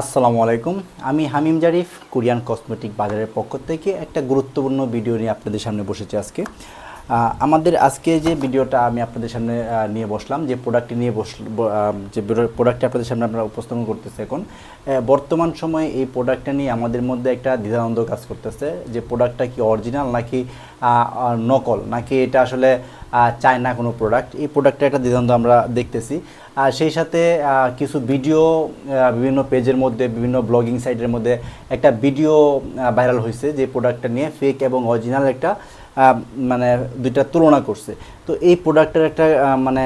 আসসালামু আলাইকুম। আমি হামিম জারিফ কোরিয়ান কসমেটিক বাজারের পক্ষ থেকে একটা গুরুত্বপূর্ণ ভিডিও নিয়ে আপনাদের সামনে বসেছি আজকে। আমাদের আজকে যে ভিডিওটা আমি আপনাদের সামনে নিয়ে বসলাম যে প্রোডাক্টটি নিয়ে বস যে প্রোডাক্টটি আপনাদের সামনে আমরা উপস্থাপন করতেছি এখন বর্তমান সময়ে এই প্রোডাক্টটা নিয়ে আমাদের মধ্যে একটা দ্বিধানন্দ কাজ করতেছে যে প্রোডাক্টটা কি অরিজিনাল নাকি নকল নাকি এটা আসলে আহ, চায়না কোনো প্রোডাক্ট এই প্রোডাক্টটা একটা দ্বিধানন্দ আমরা দেখতেছি। আর সেই সাথে কিছু ভিডিও বিভিন্ন পেজের মধ্যে, বিভিন্ন ব্লগিং সাইটের মধ্যে একটা ভিডিও ভাইরাল হয়েছে যে প্রোডাক্টটা নিয়ে ফেক এবং অরিজিনাল একটা মানে দুইটা তুলনা করছে। তো এই প্রোডাক্টের একটা মানে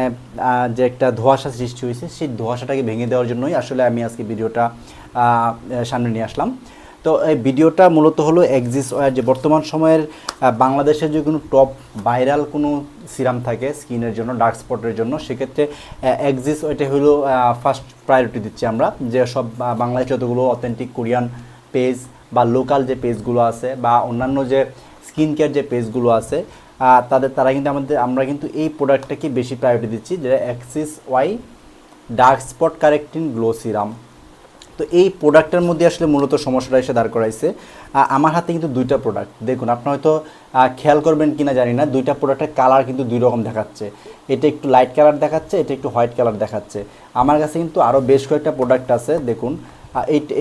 যে একটা ধোঁয়াশা সৃষ্টি হয়েছে, সেই ধোঁয়াশাটাকে ভেঙে দেওয়ার জন্যই আসলে আমি আজকে ভিডিওটা সামনে নিয়ে আসলাম। তো এই ভিডিওটা মূলত হলো এক্সিস ওয়ার যে বর্তমান সময়ের বাংলাদেশের যে কোনো টপ ভাইরাল কোনো সিরাম থাকে স্কিনের জন্য ডার্ক স্পটের জন্য, সেক্ষেত্রে এক্সিস ওইটা হলো ফার্স্ট প্রায়োরিটি দিচ্ছি আমরা। যে সব বাংলাদেশ যতগুলো অথেন্টিক কোরিয়ান পেজ বা লোকাল যে পেজগুলো আছে বা অন্যান্য যে স্কিন কেয়ার যে পেজগুলো আছে তাদের, তারা কিন্তু আমাদের, আমরা কিন্তু এই প্রোডাক্টটাকে বেশি প্রায়োরিটি দিচ্ছি, যেটা Axis Y dark spot correcting glow serum তো এই প্রোডাক্টের মধ্যে আসলে মূলত সমস্যাটা এসে দাঁড় করাইছে। আমার হাতে কিন্তু দুইটা প্রোডাক্ট দেখুন আপনার হয়তো খেয়াল করবেন কিনা জানি না, দুইটা প্রোডাক্টের কালার কিন্তু দুই রকম দেখাচ্ছে। এটা একটু লাইট কালার দেখাচ্ছে, এটা একটু হোয়াইট কালার দেখাচ্ছে। আমার কাছে কিন্তু আরও বেশ কয়েকটা প্রোডাক্ট আছে, দেখুন।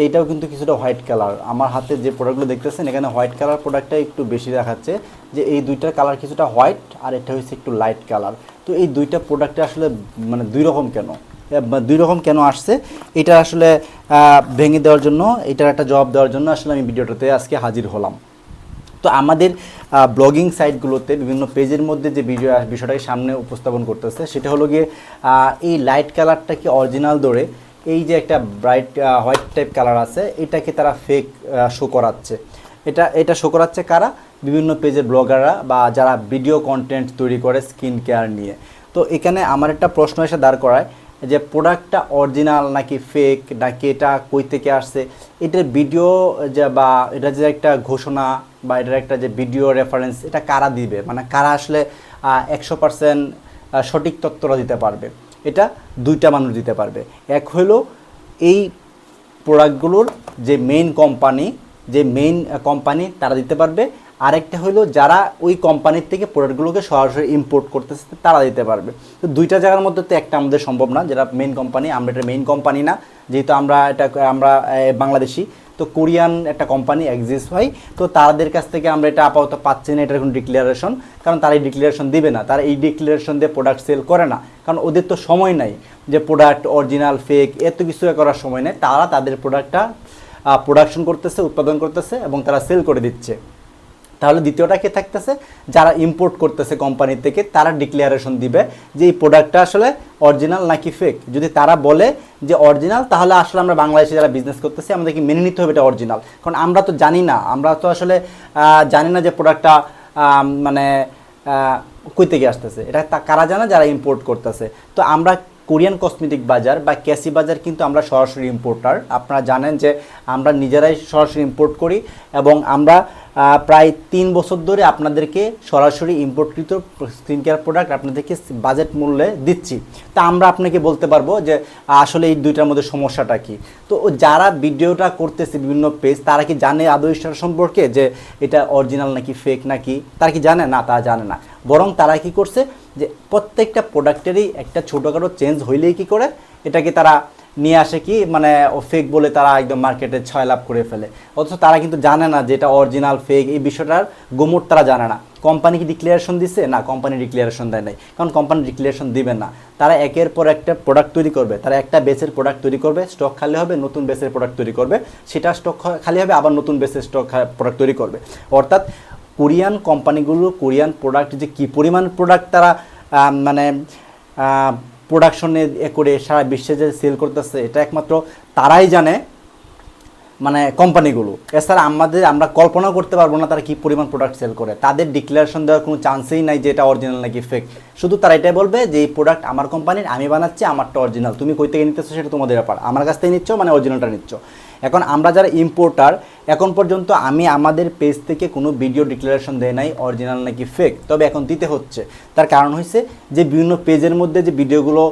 এইটাও কিন্তু কিছুটা হোয়াইট কালার আমার হাতে যে প্রোডাক্টগুলো দেখতেছেন, এখানে হোয়াইট কালার প্রোডাক্টটা একটু বেশি দেখাচ্ছে যে এই দুইটার কালার কিছুটা হোয়াইট আর এটা হচ্ছে একটু লাইট কালার তো এই দুইটা প্রোডাক্টে আসলে মানে দুই রকম কেন? দুই রকম কেন আসছে? এটা আসলে ভেঙে দেওয়ার জন্য, এটার একটা জবাব দেওয়ার জন্য আসলে আমি ভিডিওটাতে আজকে হাজির হলাম। তো আমাদের ব্লগিং সাইটগুলোতে বিভিন্ন পেজের মধ্যে যে ভিডিও বিষয়টাকে সামনে উপস্থাপন করতেছে, সেটা হলো গিয়ে এই লাইট কালারটা কি অরিজিনাল ধরে এই যে একটা ব্রাইট হোয়াইট টাইপ কালার আছে, এটাকে তারা ফেক শো করাচ্ছে। এটা এটা শো করাচ্ছে কারা? বিভিন্ন পেজের ব্লগাররা বা যারা ভিডিও কন্টেন্ট তৈরি করে স্কিন কেয়ার নিয়ে। তো এখানে আমার একটা প্রশ্ন এসে দাঁড় করায় যে প্রোডাক্টটা অরিজিনাল নাকি ফেক নাকি এটা কই থেকে আসছে, এটার ভিডিও যে বা এটা যে একটা ঘোষণা বা এটার একটা যে ভিডিও রেফারেন্স এটা কারা দিবে? মানে কারা আসলে একশো পার্সেন্ট সঠিক তথ্যটা দিতে পারবে? এটা দুইটা মানুষ দিতে পারবে। এক হলো এই প্রোডাক্টগুলোর যে মেইন কোম্পানি যে মেইন কোম্পানি তারা দিতে পারবে। আরেকটা হলো যারা ওই কোম্পানির থেকে প্রোডাক্টগুলোকে সরাসরি ইম্পোর্ট করতেছে, তারা দিতে পারবে। তো দুইটা জায়গার মধ্যে তো একটা আমাদের সম্ভব না, যেটা মেইন কোম্পানি আমরা এটা মেইন কোম্পানি না, যেহেতু আমরা এটা, আমরা বাংলাদেশি। তো কোরিয়ান একটা কোম্পানি এক্সিস্ট হয় তো তাদের কাছ থেকে আমরা এটা আপাতত পাচ্ছি না, এটার কোনো ডিক্লারেশন কারণ তারা এই ডিক্লারেশন দিবে না। তারা এই ডিক্লারেশন দিয়ে প্রোডাক্ট সেল করে না, কারণ ওদের তো সময় নাই যে প্রোডাক্ট অরিজিনাল ফেক এত কিছু করার সময় নেই। তারা তাদের প্রোডাক্টটা প্রোডাকশন করতেছে, উৎপাদন করতেছে এবং তারা সেল করে দিচ্ছে। তাহলে দ্বিতীয়টা কে থাকতেছে? যারা ইম্পোর্ট করতেছে কোম্পানি থেকে, তারা ডিক্লারেশন দিবে যে এই প্রোডাক্টটা আসলে অরিজিনাল নাকি ফেক যদি তারা বলে যে অরিজিনাল তাহলে আসলে আমরা বাংলাদেশে যারা বিজনেস করতেছি আমাদেরকে মেনে নিতে হবে এটা অরিজিনাল কারণ আমরা তো জানি না, আমরা তো আসলে জানি না যে প্রোডাক্টটা মানে কই থেকে আসতেছে। এটা কারা জানে যারা ইম্পোর্ট করতেছে? তো আমরা কোরিয়ান কসমেটিক বাজার বা ক্যাসি বাজার কিন্তু আমরা সরাসরি ইম্পোর্টার আপনারা জানেন যে আমরা নিজেরাই সরাসরি ইম্পোর্ট করি এবং আমরা প্রায় তিন বছর ধরে আপনাদেরকে সরাসরি ইম্পোর্টকৃত স্কিন কেয়ার প্রোডাক্ট আপনাদেরকে বাজেট মূল্যে দিচ্ছি। তা আমরা আপনাকে বলতে পারব যে আসলে এই দুইটার মধ্যে সমস্যাটা কি। তো যারা ভিডিওটা করতেছে বিভিন্ন পেজ তারা কি জানে আদৌ সম্পর্কে যে এটা অরিজিনাল নাকি ফেক নাকি? তারা কি জানে? না, তারা জানে না। বরং তারা কি করছে যে, প্রত্যেকটা প্রোডাক্টেরই একটা ছোটোখাটো চেঞ্জ হইলেই কি করে? এটাকে তারা নিয়ে আসে কি মানে ও ফেক বলে তারা একদম মার্কেটে ছয় লাভ করে ফেলে। অথচ তারা কিন্তু জানে না যে এটা অরিজিনাল ফেক এই বিষয়টার গোমর তারা জানে না। কোম্পানি কি ডিক্লারেশন দিছে? না কোম্পানি ডিক্লারেশন দেয় নাই। কারণ কোম্পানি ডিক্লারেশন দিবে না। তারা একের পর একটা প্রোডাক্ট তৈরি করবে। তারা একটা বেসের প্রোডাক্ট তৈরি করবে স্টক খালি হবে, নতুন বেসের প্রোডাক্ট তৈরি করবে। সেটা স্টক খালি হবে, আবার নতুন বেসের স্টক প্রোডাক্ট তৈরি করবে। অর্থাৎ কোরিয়ান কোম্পানিগুলো কোরিয়ান প্রোডাক্ট যে কী পরিমাণ প্রোডাক্ট তারা মানে প্রোডাকশনে এ করে সারা বিশ্বে যে সেল করতেছে, এটা একমাত্র তারাই জানে মানে কোম্পানিগুলো এছাড়া আমাদের, আমরা কল্পনা করতে পারব না তারা কি পরিমাণ প্রোডাক্ট সেল করে। তাদের ডিক্লারেশন দেওয়ার কোনো চান্সেই নাই যে এটা অরিজিনাল নাকি ফেক শুধু তারা এটাই বলবে যে, এই প্রোডাক্ট আমার কোম্পানির আমি বানাচ্ছি, আমারটা অরিজিনাল তুমি কই থেকে নিতেছো সেটা তোমাদের ব্যাপার। আমার কাছ থেকে নিচ্ছ মানে অরিজিনালটা নিচ্ছ। এখন আমরা যারা ইম্পোর্টার এখন পর্যন্ত আমি আমাদের পেজ থেকে কোনো ভিডিও ডিক্লারেশন দেয় নাই অরিজিনাল নাকি ফেক তবে এখন দিতে হচ্ছে। তার কারণ হয়েছে যে বিভিন্ন পেজের মধ্যে যে ভিডিওগুলো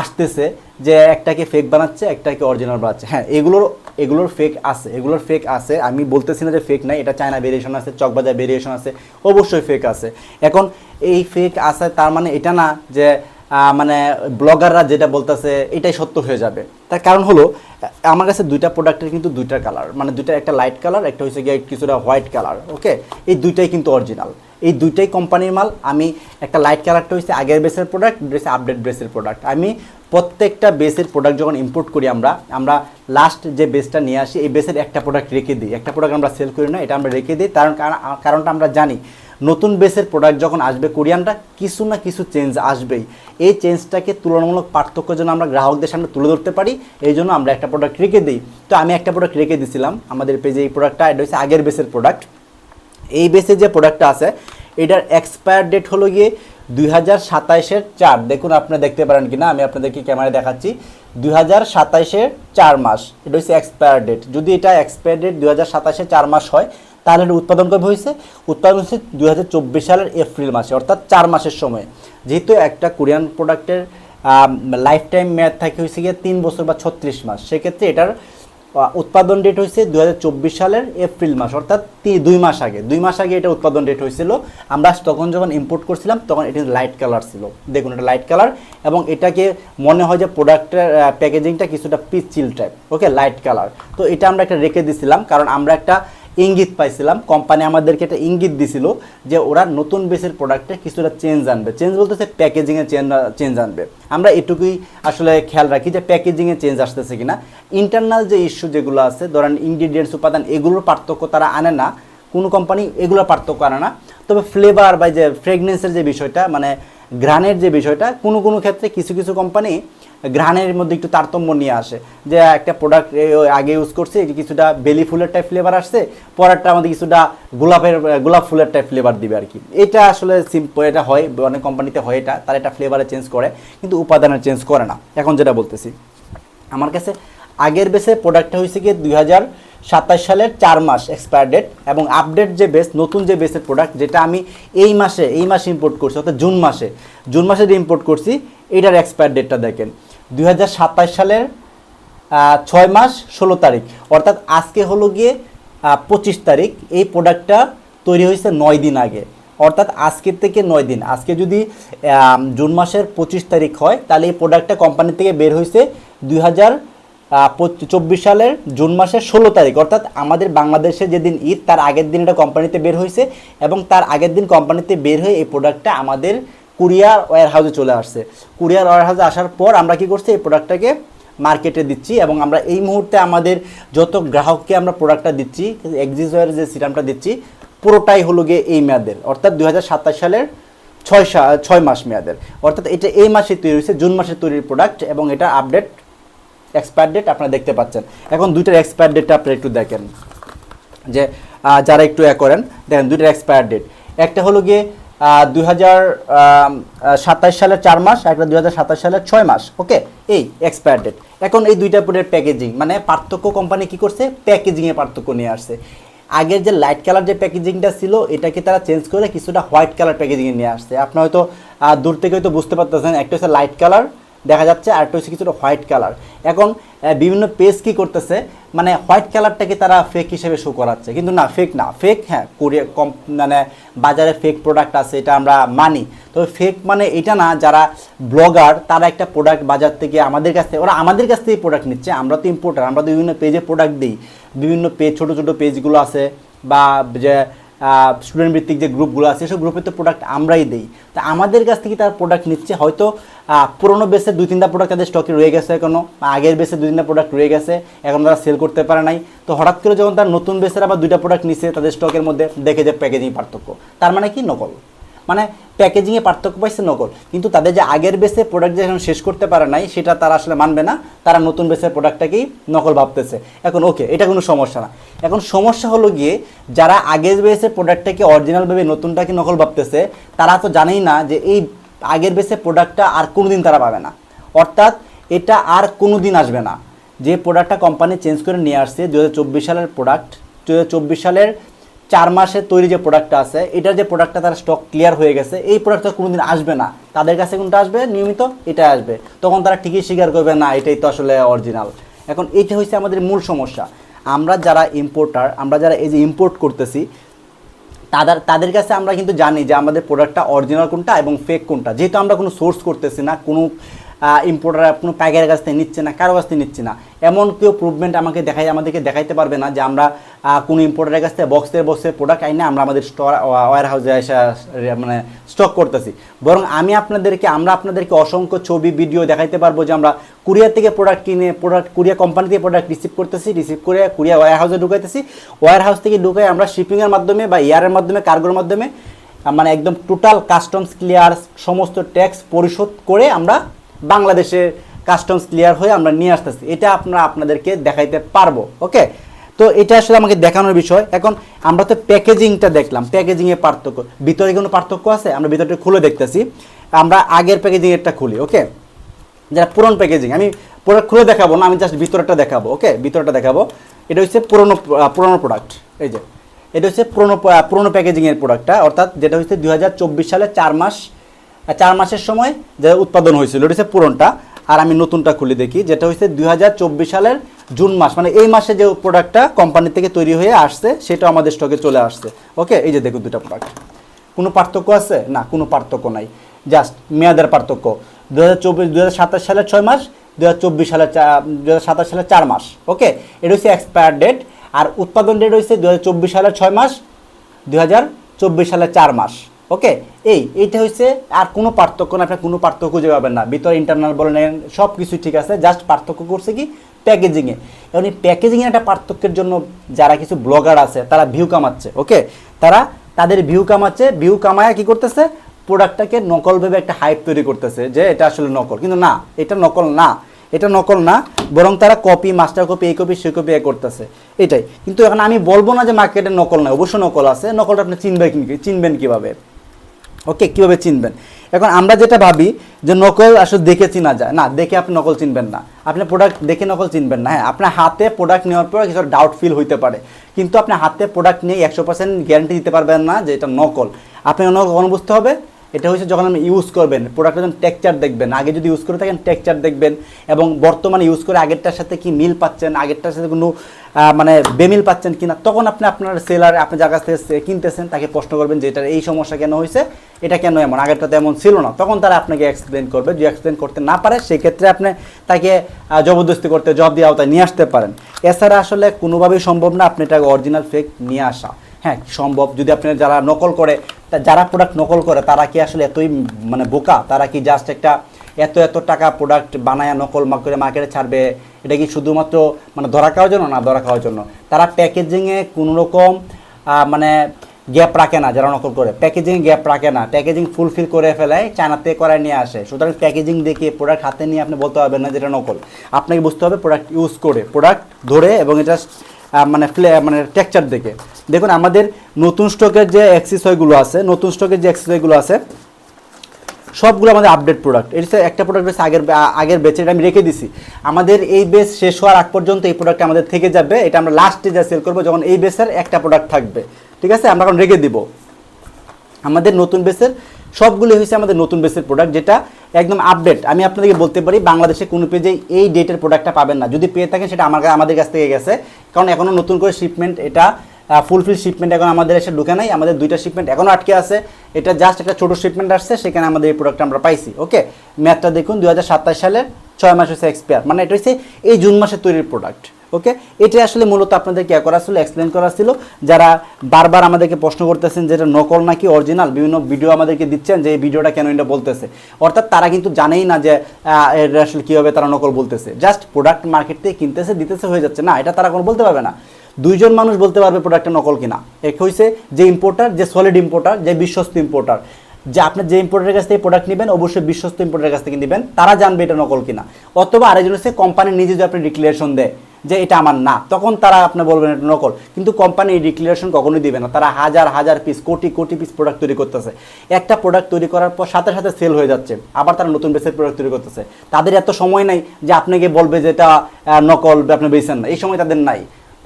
আসতেছে, যে একটাকে ফেক বানাচ্ছে, একটাকে অরিজিনাল বানাচ্ছে। হ্যাঁ এগুলোর এগুলোর ফেক আছে, এগুলোর ফেক আছে। আমি বলতেছি না যে ফেক নাই, এটা চায়না ভেরিয়েশন আছে, চকবাজার ভেরিয়েশন আছে, অবশ্যই ফেক আছে। এখন এই ফেক আছে, তার মানে এটা না যে মানে ব্লগাররা যেটা বলতেছে, এটাই সত্য হয়ে যাবে। তার কারণ হলো, আমার কাছে দুইটা প্রোডাক্টের কিন্তু দুইটা কালার মানে দুইটা একটা লাইট কালার একটা হচ্ছে গিয়ে কিছুটা হোয়াইট কালার ওকে এই দুইটাই কিন্তু অরিজিনাল এই দুইটাই কোম্পানির মাল। আমি একটা লাইট কালারটা হচ্ছে আগের বেসের প্রোডাক্ট হচ্ছে আপডেট বেসের প্রোডাক্ট আমি প্রত্যেকটা বেসের প্রোডাক্ট যখন ইম্পোর্ট করি আমরা আমরা লাস্ট যে বেসটা নিয়ে আসি, এই বেসের একটা প্রোডাক্ট রেখে দিই। একটা প্রোডাক্ট আমরা সেল করি না, এটা আমরা রেখে দিই। কারণ- কারণটা আমরা জানি নতুন বেসের প্রোডাক্ট যখন আসবে কোরিয়ানটা, কিছু না কিছু চেঞ্জ আসবেই। এই চেঞ্জটাকে তুলনামূলক পার্থক্য যেন আমরা গ্রাহকদের সামনে তুলে ধরতে পারি, এই জন্য আমরা একটা প্রোডাক্ট রেখে দিই। তো আমি একটা প্রোডাক্ট রেখে দিয়েছিলাম আমাদের পেজে এই প্রোডাক্টটা এটা হচ্ছে আগের বেসের প্রোডাক্ট এই বেসে যে প্রোডাক্টটা আছে, এটার এক্সপায়ার ডেট হলো গিয়ে দুই হাজার সাতাইশের চার। দেখুন, আপনি দেখতে পারেন কিনা, আমি আপনাদেরকে ক্যামেরায় দেখাচ্ছি। দুই হাজার সাতাইশের চার মাস, এটা হচ্ছে এক্সপায়ার ডেট যদি এটা এক্সপায়ার ডেট দুই হাজার সাতাশে চার মাস হয় তাহলে উৎপাদন কবে হয়েছে? উৎপাদন হয়েছে দুই হাজার চব্বিশ সালের এপ্রিল মাসে, অর্থাৎ চার মাসের সময়। যেহেতু একটা কোরিয়ান প্রোডাক্টের লাইফ টাইম মেয়াদ থাকে হয়েছে গিয়ে তিন বছর বা ছত্রিশ মাস। সেক্ষেত্রে এটার উৎপাদন ডেট হয়েছে দুই হাজার চব্বিশ সালের এপ্রিল মাস, অর্থাৎ দুই মাস আগে। দুই মাস আগে এটা উৎপাদন ডেট হয়েছিল। আমরা তখন যখন ইম্পোর্ট করছিলাম, তখন এটা লাইট কালার ছিল। দেখুন, এটা লাইট কালার এবং এটাকে মনে হয় যে প্রোডাক্টের প্যাকেজিংটা কিছুটা পিচিল টাইপ ওকে লাইট কালার তো এটা আমরা একটা রেখে দিছিলাম, কারণ আমরা একটা ইঙ্গিত পাইছিলাম। কোম্পানি আমাদেরকে একটা ইঙ্গিত দিছিল যে ওরা নতুন বেসের প্রোডাক্টে কিছুটা চেঞ্জ আনবে। চেঞ্জ বলতেছে প্যাকেজিংয়ে চেঞ্জ চেঞ্জ আনবে। আমরা এটুকুই আসলে খেয়াল রাখি যে প্যাকেজিংয়ে চেঞ্জ আসতেছে কিনা। ইন্টারনাল যে ইস্যু যেগুলো আছে, ধরেন ইনগ্রিডিয়েন্টস উপাদান, এগুলোর পার্থক্য তারা আনে না। কোনো কোম্পানি এগুলোর পার্থক্য আনে না। তবে ফ্লেভার বা যে ফ্রেগনেন্সের যে বিষয়টা মানে গ্রানের যে বিষয়টা, কোনো কোনো ক্ষেত্রে কিছু কিছু কোম্পানি ঘ্রাণের মধ্যে একটু তারতম্য নিয়ে আসে। যে একটা প্রোডাক্ট আগে ইউজ করছে কিছুটা বেলি ফুলের টাইপ ফ্লেভার আসছে, পরেরটা আমাদের কিছুটা গোলাপের, গোলাপ ফুলের টাইপ ফ্লেভার দিবে আর কি। এটা আসলে সিম্পল এটা হয়, অনেক কোম্পানিতে হয় এটা, তারা এটা ফ্লেভারে চেঞ্জ করে, কিন্তু উপাদানে চেঞ্জ করে না। এখন যেটা বলতেছি, আমার কাছে আগের বেসে প্রোডাক্টটা হয়েছে গিয়ে দুই হাজার সাতাশ সালের চার মাস এক্সপায়ার ডেট এবং আপডেট যে বেস নতুন যে বেসের প্রোডাক্ট যেটা আমি এই মাসে এই মাসে ইম্পোর্ট করছি, অর্থাৎ জুন মাসে জুন মাসে যে ইম্পোর্ট করছি, এটার এক্সপায়ার ডেটটা দেখেন। দুই হাজার সাতাশ সালের ছয় মাস ষোলো তারিখ। অর্থাৎ আজকে হলো গিয়ে পঁচিশ তারিখ। এই প্রোডাক্টটা তৈরি হয়েছে নয় দিন আগে। অর্থাৎ আজকের থেকে নয় দিন। আজকে যদি জুন মাসের পঁচিশ তারিখ হয়, তাহলে এই প্রোডাক্টটা কোম্পানি থেকে বের হয়েছে দুই চব্বিশ সালের জুন মাসের ষোলো তারিখ। অর্থাৎ আমাদের বাংলাদেশে যেদিন ঈদ, তার আগের দিন এটা কোম্পানিতে বের হয়েছে এবং তার আগের দিন কোম্পানিতে বের হয়ে এই প্রোডাক্টটা আমাদের কুরিয়ার ওয়্যার হাউসে চলে আসছে। কুরিয়ার ওয়ার হাউসে আসার পর আমরা কি করছি? এই প্রোডাক্টটাকে মার্কেটে দিচ্ছি এবং আমরা এই মুহূর্তে আমাদের যত গ্রাহককে আমরা প্রোডাক্টটা দিচ্ছি এক্সিজয়ের যে সিরামটা দিচ্ছি, পুরোটাই হলো গিয়ে এই মেয়াদের, অর্থাৎ দু হাজার সাতাশ সালের ছয় ছয় মাস মেয়াদের। অর্থাৎ এটা এই মাসে তৈরি হয়েছে, জুন মাসে তৈরির প্রোডাক্ট এবং এটা আপডেট এক্সপায়ার ডেট আপনারা দেখতে পাচ্ছেন। এখন দুইটার এক্সপায়ার ডেটটা আপনারা একটু দেখেন। যে যারা একটু এ করেন, দেখেন দুইটার এক্সপায়ার ডেট একটা হলো গিয়ে দুই হাজার সাতাশ সালের চার মাস একটা দুই হাজার সাতাশ সালের ছয় মাস ওকে এই এক্সপায়ার ডেট এখন এই দুইটা পুরের প্যাকেজিং মানে পার্থক্য কোম্পানি কি করছে? প্যাকেজিংয়ে পার্থক্য নিয়ে আসছে। আগের যে লাইট কালার যে প্যাকেজিংটা ছিল, এটাকে তারা চেঞ্জ করে কিছুটা হোয়াইট কালার প্যাকেজিংয়ে নিয়ে আসছে। আপনি হয়তো দূর থেকে হয়তো বুঝতে পারতেছেন, একটা হচ্ছে লাইট কালার দেখা যাচ্ছে আর একটা হচ্ছে কিছুটা হোয়াইট কালার। এখন বিভিন্ন পেজ কি করতেছে? মানে হোয়াইট কালারটাকে তারা ফেক হিসেবে শো করাচ্ছে। কিন্তু না ফেক না। ফেক হ্যাঁ কোরিয়া কম মানে বাজারে ফেক প্রোডাক্ট আছে, এটা আমরা মানি। তবে ফেক মানে এটা না, যারা ব্লগার তারা একটা প্রোডাক্ট বাজার থেকে আমাদের কাছ থেকে, ওরা আমাদের কাছ থেকে প্রোডাক্ট নিচ্ছে। আমরা তো ইম্পোর্টার আমরা তো বিভিন্ন পেজে প্রোডাক্ট দিই। বিভিন্ন পেজ ছোটো ছোটো পেজগুলো আছে, বা যে স্টুডেন্ট ভিত্তিক যে গ্রুপগুলো আছে সেসব গ্রুপে তো প্রোডাক্ট আমরাই দিই। তা আমাদের কাছ থেকে তারা প্রোডাক্ট নিচ্ছে। হয়তো পুরোনো বেসে দুই তিনটা প্রোডাক্ট তাদের স্টকে রয়ে গেছে এখনও আগের বেসে দুই তিনটা প্রোডাক্ট রয়ে গেছে, এখন তারা সেল করতে পারে নাই। তো হঠাৎ করে যখন তার নতুন বেসের আবার দুইটা প্রোডাক্ট নিচ্ছে তাদের স্টকের মধ্যে দেখে যে প্যাকেজিং পার্থক্য। তার মানে কি? নকল। মানে প্যাকেজিংয়ে পার্থক্য পাইছে নকল কিন্তু তাদের যে আগের বেসে প্রোডাক্ট যে এখন শেষ করতে পারে নাই, সেটা তারা আসলে মানবে না। তারা নতুন বেসের প্রোডাক্টটাকেই নকল ভাবতেছে। এখন ওকে এটা কোনো সমস্যা না। এখন সমস্যা হলো গিয়ে, যারা আগের বেসের প্রোডাক্টটাকে অরিজিনাল ভেবে নতুনটাকে নকল ভাবতেছে, তারা তো জানেই না যে এই আগের বেসের প্রোডাক্টটা আর কোনোদিন তারা পাবে না। অর্থাৎ এটা আর কোনো দিন আসবে না। যে প্রোডাক্টটা কোম্পানি চেঞ্জ করে নিয়ে আসছে দু হাজার চব্বিশ সালের প্রোডাক্ট দু হাজার চব্বিশ সালের চার মাসের তৈরি যে প্রোডাক্টটা আছে, এটার যে প্রোডাক্টটা তার স্টক ক্লিয়ার হয়ে গেছে, এই প্রোডাক্টটা কোনোদিন আসবে না। তাদের কাছে কোনটা আসবে? নিয়মিত এটা আসবে। তখন তারা ঠিকই স্বীকার করবে, না, এটাই তো আসলে অরিজিনাল এখন এইটা হচ্ছে আমাদের মূল সমস্যা। আমরা যারা ইম্পোর্টার আমরা যারা এই যে ইম্পোর্ট করতেছি, তাদের তাদের কাছে আমরা কিন্তু জানি যে আমাদের প্রোডাক্টটা অরিজিনাল কোনটা এবং ফেক কোনটা। যেহেতু আমরা কোনো সোর্স করতেছি না, কোনো ইম্পোর্টার কোনো পাইকারের কাছ থেকে নিচ্ছে না, কারও কাছ থেকে নিচ্ছে না। এমন কেউ প্রুভমেন্ট আমাকে দেখাই আমাদেরকে দেখাইতে পারবে না যে আমরা কোনো ইম্পোর্টারের কাছ থেকে বক্সের বক্সের প্রোডাক্ট আইনে আমরা আমাদের স্টোর ওয়ার হাউসে মানে স্টক করতেছি। বরং আমি আপনাদেরকে, আমরা আপনাদেরকে অসংখ্য ছবি ভিডিও দেখাইতে পারব যে আমরা কুরিয়ার থেকে প্রোডাক্ট কিনে প্রোডাক্ট কুরিয়ার কোম্পানি থেকে প্রোডাক্ট রিসিভ করতেছি রিসিভ করে কুরিয়ার ওয়ার হাউসে ঢুকাইতেছি। ওয়ার হাউস থেকে ঢুকাই আমরা শিপিংয়ের মাধ্যমে বা এয়ারের মাধ্যমে কার্গোর মাধ্যমে মানে একদম টোটাল কাস্টমস ক্লিয়ার সমস্ত ট্যাক্স পরিশোধ করে আমরা বাংলাদেশের কাস্টমস ক্লিয়ার হয়ে আমরা নিয়ে আসতেছি। এটা আপনারা আপনাদেরকে দেখাইতে পারব, ওকে? তো এটা আসলে আমাকে দেখানোর বিষয়। এখন আমরা তো প্যাকেজিংটা দেখলাম। প্যাকেজিংয়ের পার্থক্য, ভিতরে কোনো পার্থক্য আছে? আমরা ভিতরটা খুলে দেখতেছি। আমরা আগের প্যাকেজিংয়েরটা খুলি, ওকে? যারা পুরনো প্যাকেজিং আমি প্রোডাক্ট খুলে দেখাবো না, আমি জাস্ট ভিতরটা দেখাবো, ওকে? ভিতরটা দেখাবো। এটা হচ্ছে পুরনো পুরনো প্রোডাক্ট এই যে। এটা হচ্ছে পুরনো পুরনো প্যাকেজিংয়ের প্রোডাক্টটা অর্থাৎ যেটা হচ্ছে দু হাজার চব্বিশ সালে চার মাস চার মাসের সময় যে উৎপাদন হয়েছিল, এটা হচ্ছে পুরনটা আর আমি নতুনটা খুলে দেখি, যেটা হচ্ছে দু হাজার চব্বিশ সালের জুন মাস মানে এই মাসে যে প্রোডাক্টটা কোম্পানি থেকে তৈরি হয়ে আসছে, সেটা আমাদের স্টকে চলে আসছে। ওকে এই যে দেখুন দুটা প্রোডাক্ট কোনো পার্থক্য আছে? না, কোনো পার্থক্য নাই। জাস্ট মেয়াদের পার্থক্য। দু হাজার চব্বিশ সালের ছয় মাস দু হাজার চব্বিশ সালের দু হাজার সাতাশ সালের চার মাস। ওকে এটা হচ্ছে এক্সপায়ার ডেট আর উৎপাদন ডেট হচ্ছে দু হাজার চব্বিশ সালের ছয় মাস দু হাজার চব্বিশ সালের চার মাস। ওকে? এই, এইটা হচ্ছে আর কোনো পার্থক্য না আপনার কোনো পার্থক্য খুঁজে পাবেন না। ভিতরে ইন্টারনাল বলেন সব কিছু ঠিক আছে জাস্ট পার্থক্য করছে কি? প্যাকেজিংয়ে এবং এই প্যাকেজিংয়ের একটা পার্থক্যের জন্য যারা কিছু ব্লগার আছে, তারা ভিউ কামাচ্ছে, ওকে? তারা তাদের ভিউ কামাচ্ছে ভিউ কামায় কি করতেছে? প্রোডাক্টটাকে নকল ভেবে একটা হাইপ তৈরি করতেছে যে এটা আসলে নকল। কিন্তু না, এটা নকল না, এটা নকল না, বরং তারা কপি মাস্টার কপি এই কপি সেই কপি এ করতেছে। এটাই। কিন্তু এখন আমি বলব না যে মার্কেটে নকল নাই অবশ্য নকল আছে। নকলটা আপনি চিনবেন চিনবেন কীভাবে? ওকে, কীভাবে চিনবেন? এখন আমরা যেটা ভাবি যে নকল আসলে দেখে চিনা যায়। না, দেখে আপনি নকল চিনবেন না। আপনি প্রোডাক্ট দেখে নকল চিনবেন না। হ্যাঁ আপনার হাতে প্রোডাক্ট নেওয়ার পর কিছু ডাউট ফিল হইতে পারে। কিন্তু আপনি হাতে প্রোডাক্ট নিয়ে একশো পার্সেন্ট গ্যারান্টি দিতে পারবেন না যে এটা নকল। আপনি কখন বুঝতে হবে? এটা হচ্ছে যখন আপনি ইউজ করবেন প্রোডাক্টের যখন টেক্সচার দেখবেন, আগে যদি ইউজ করে থাকেন টেক্সচার দেখবেন এবং বর্তমানে ইউজ করে আগেরটার সাথে কি মিল পাচ্ছেন, আগেরটার সাথে কোনো মানে বেমিল পাচ্ছেন কিনা, তখন আপনি আপনার সেলার আপনি যার কাছ থেকে কিনতেছেন, তাকে প্রশ্ন করবেন যে এটার এই সমস্যা কেন হয়েছে, এটা কেন এমন, আগেরটা তো এমন ছিল না। তখন তারা আপনাকে এক্সপ্লেন করবে, যদি এক্সপ্লেন করতে না পারে, সেক্ষেত্রে আপনি তাকে জবরদস্তি করতে, জব দিয়ে আওতায় নিয়ে আসতে পারেন। এছাড়া আসলে কোনোভাবেই সম্ভব না আপনি এটাকে অরিজিনাল ফেক নিয়ে আসা। হ্যাঁ সম্ভব। যদি আপনি যারা নকল করে যারা প্রোডাক্ট নকল করে, তারা কি আসলে এতই মানে বোকা? তারা কি জাস্ট একটা এত এত টাকা প্রোডাক্ট বানায় নকল করে মার্কেটে ছাড়বে? এটা কি শুধুমাত্র মানে ধরা খাওয়ার জন্য? না, ধরা খাওয়ার জন্য। তারা প্যাকেজিংয়ে কোনো রকম মানে গ্যাপ রাখে না যারা নকল করে। প্যাকেজিং গ্যাপ রাখে না। প্যাকেজিং ফুলফিল করে ফেলায় চায়নাতে করে নিয়ে আসে। সুতরাং প্যাকেজিং দেখে প্রোডাক্ট হাতে নিয়ে আপনি বলতে পারবেন না যেটা নকল। আপনাকে বুঝতে হবে প্রোডাক্ট ইউজ করে প্রোডাক্ট ধরে এবং এটা মানে মানে টেক্সচার দেখে। দেখুন, আমাদের নতুন স্টকের যে অ্যাক্সেসরিগুলো আছে, নতুন স্টকের যে অ্যাক্সেসরিগুলো আছে, সবগুলো আমাদের আপডেট প্রোডাক্ট সাথে একটা প্রোডাক্ট বেশ আগের আগের বেচে এটা আমি রেখে দিছি। আমাদের এই বেস শেষ হওয়ার আগ পর্যন্ত এই প্রোডাক্ট আমাদের থেকে যাবে। এটা আমরা লাস্টে যা সেল করব, যখন এই বেসের একটা প্রোডাক্ট থাকবে। ঠিক আছে? আমরা এখন রেখে দিব। আমাদের নতুন বেসের সবগুলো হয়েছে আমাদের নতুন বেসের প্রোডাক্ট যেটা একদম আপডেট আমি আপনাদেরকে বলতে পারি, বাংলাদেশে কোনো পেজে এই ডেটের প্রোডাক্টটা পাবেন না। যদি পেয়ে থাকেন, সেটা আমার আমাদের কাছ থেকে গেছে। কারণ এখনও নতুন করে শিপমেন্ট এটা ফুলফিল শিপমেন্ট এখন আমাদের এসে ঢুকে নাই। আমাদের দুইটা শিপমেন্ট এখনও আটকে আছে। এটা জাস্ট একটা ছোটো শিপমেন্ট আসছে, সেখানে আমাদের এই প্রোডাক্টটা আমরা পাইছি। ওকে ম্যাথটা দেখুন দু সালের ছয় মাস হচ্ছে এক্সপায়ার মানে এটা হচ্ছে এই জুন মাসে তৈরির প্রোডাক্ট ওকে? এটা আসলে মূলত আপনাদের কে করা ছিল এক্সপ্লেন করা ছিল। যারা বারবার আমাদেরকে প্রশ্ন করতেছেন যে এটা নকল নাকি অরিজিনাল বিভিন্ন ভিডিও আমাদেরকে দিচ্ছেন যে এই ভিডিওটা কেন এটা বলতেছে। অর্থাৎ তারা কিন্তু জানেই না যে এটা আসলে কীভাবে তারা নকল বলতেছে। জাস্ট প্রোডাক্ট মার্কেট থেকে কিনতেছে, দিতেছে, হয়ে যাচ্ছে। না, এটা তারা কোনো বলতে পারবে না। দুইজন মানুষ বলতে পারবে প্রোডাক্টটা নকল কিনা। এক হয়েছে যে ইম্পোর্টার যে সলিড ইম্পোর্টার যে বিশ্বস্ত ইম্পোর্টার যে আপনি যে ইম্পোর্টারের কাছ থেকে প্রোডাক্ট নেবেন, অবশ্যই বিশ্বস্ত ইম্পোর্টারের কাছ থেকে নেবেন। তারা জানবে এটা নকল কিনা। অথবা আরেকজন হচ্ছে কোম্পানি নিজে যদি আপনি ডিক্লারেশন দেয়। যে এটা আমার না। তখন তারা আপনি বলবেন এটা নকল। কিন্তু কোম্পানি এই ডিক্লারেশন কখনোই দিবে না। তারা হাজার হাজার piece crore crore piece product তৈরি করতেছে। একটা প্রোডাক্ট তৈরি করার পর সাথে সাথে সেল হয়ে যাচ্ছে। আবার তারা নতুন বেসের প্রোডাক্ট তৈরি করতেছে। তাদের এত সময় নাই যে আপনাকে বলবে যে এটা নকল আপনি বেছেন না। এই সময় তাদের নাই।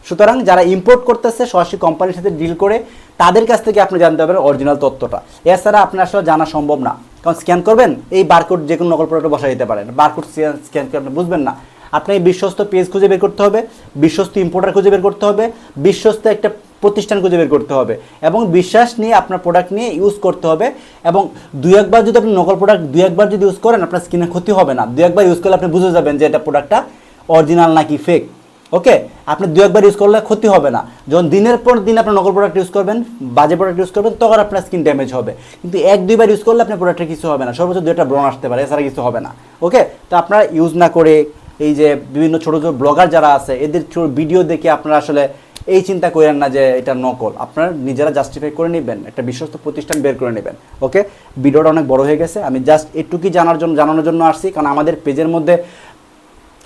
সুতরাং যারা ইম্পোর্ট করতেছে সরাসরি কোম্পানির সাথে ডিল করে, তাদের কাছ থেকে আপনি জানতে পারবেন অরিজিনাল তথ্যটা। এছাড়া আপনার আসলে জানা সম্ভব না। কারণ স্ক্যান করবেন, এই বারকোড যে কোনো নকল প্রোডাক্টে বসা দিতে পারেন। বারকোড স্ক্যান করে আপনি বুঝবেন না। আপনাকে বিশ্বস্ত পেজ খুঁজে বের করতে হবে, বিশ্বস্ত ইম্পোর্টার খুঁজে বের করতে হবে, বিশ্বস্ত একটা প্রতিষ্ঠান খুঁজে বের করতে হবে এবং বিশ্বাস নিয়ে আপনার প্রোডাক্ট নিয়ে ইউজ করতে হবে এবং দুই একবার যদি আপনি নকল প্রোডাক্ট দুই একবার যদি ইউজ করেন, আপনার স্কিনে ক্ষতি হবে না। দুই একবার ইউজ করলে আপনি বুঝে যাবেন যে এটা প্রোডাক্টটা অরিজিনাল নাকি ফেক ওকে আপনি দু একবার ইউজ করলে ক্ষতি হবে না। যখন দিনের পর দিন আপনার নকল প্রোডাক্ট ইউজ করবেন, বাজে প্রোডাক্ট ইউজ করবেন, তখন আপনার স্কিন ড্যামেজ হবে। কিন্তু এক, দুইবার ইউজ করলে আপনার প্রোডাক্টের কিছু হবে না। সর্বোচ্চ দুইটা ব্রণ আসতে পারে, এছাড়া কিছু হবে না। ওকে তো আপনারা ইউজ না করে এই যে বিভিন্ন ছোটো ছোটো ব্লগার যারা আছে, এদের ভিডিও দেখে আপনারা আসলে এই চিন্তা করেন না যে এটা নকল। আপনারা নিজেরা জাস্টিফাই করে নেবেন, একটা বিশ্বস্ত প্রতিষ্ঠান বের করে নেবেন। ওকে ভিডিওটা অনেক বড় হয়ে গেছে। আমি জাস্ট এটুকুই জানার জন্য জানানোর জন্য আসছি। কারণ আমাদের পেজের মধ্যে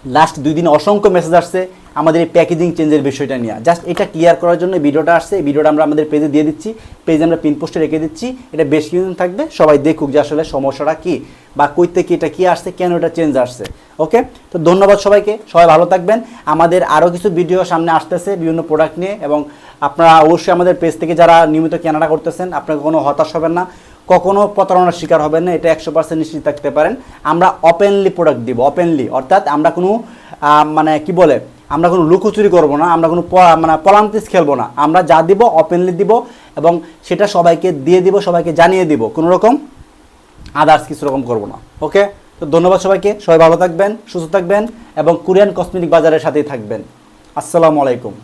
লাস্ট দুই দিনে অসংখ্য মেসেজ আসছে আমাদের এই প্যাকেজিং চেঞ্জের বিষয়টা নিয়ে। জাস্ট এটা ক্লিয়ার করার জন্য ভিডিওটা আসছে। এই ভিডিওটা আমরা আমাদের পেজে দিয়ে দিচ্ছি। পেজে আমরা পিন পোস্টে রেখে দিচ্ছি। এটা বেশ কিছুদিন থাকবে। সবাই দেখুক যে আসলে সমস্যাটা কী বা কই থেকে এটা কী আসছে, কেন এটা চেঞ্জ আসছে। ওকে তো ধন্যবাদ সবাইকে। সবাই ভালো থাকবেন। আমাদের আরও কিছু ভিডিও সামনে আসতেছে বিভিন্ন প্রোডাক্ট নিয়ে এবং আপনারা অবশ্যই আমাদের পেজ থেকে যারা নিয়মিত কেনাটা করতেছেন, আপনারা কোনো হতাশ হবেন না। কখনো প্রতারণার শিকার হবেন না, এটা একশো পার্সেন্ট নিশ্চিত থাকতে পারেন। আমরা ওপেনলি প্রোডাক্ট দিব ওপেনলি অর্থাৎ আমরা কোনো মানে কি বলে, আমরা কোনো লুকোচুরি করব না, আমরা কোনো মানে পলান্তিস খেলব না। আমরা যা দিব ওপেনলি দিব এবং সেটা সবাইকে দিয়ে দিব, সবাইকে জানিয়ে দিব। কোনো রকম আদার্স কিছু রকম করব না। ওকে তো ধন্যবাদ সবাইকে। সবাই ভালো থাকবেন, সুস্থ থাকবেন এবং কোরিয়ান কসমেটিক বাজারের সাথেই থাকবেন। আসসালামু আলাইকুম।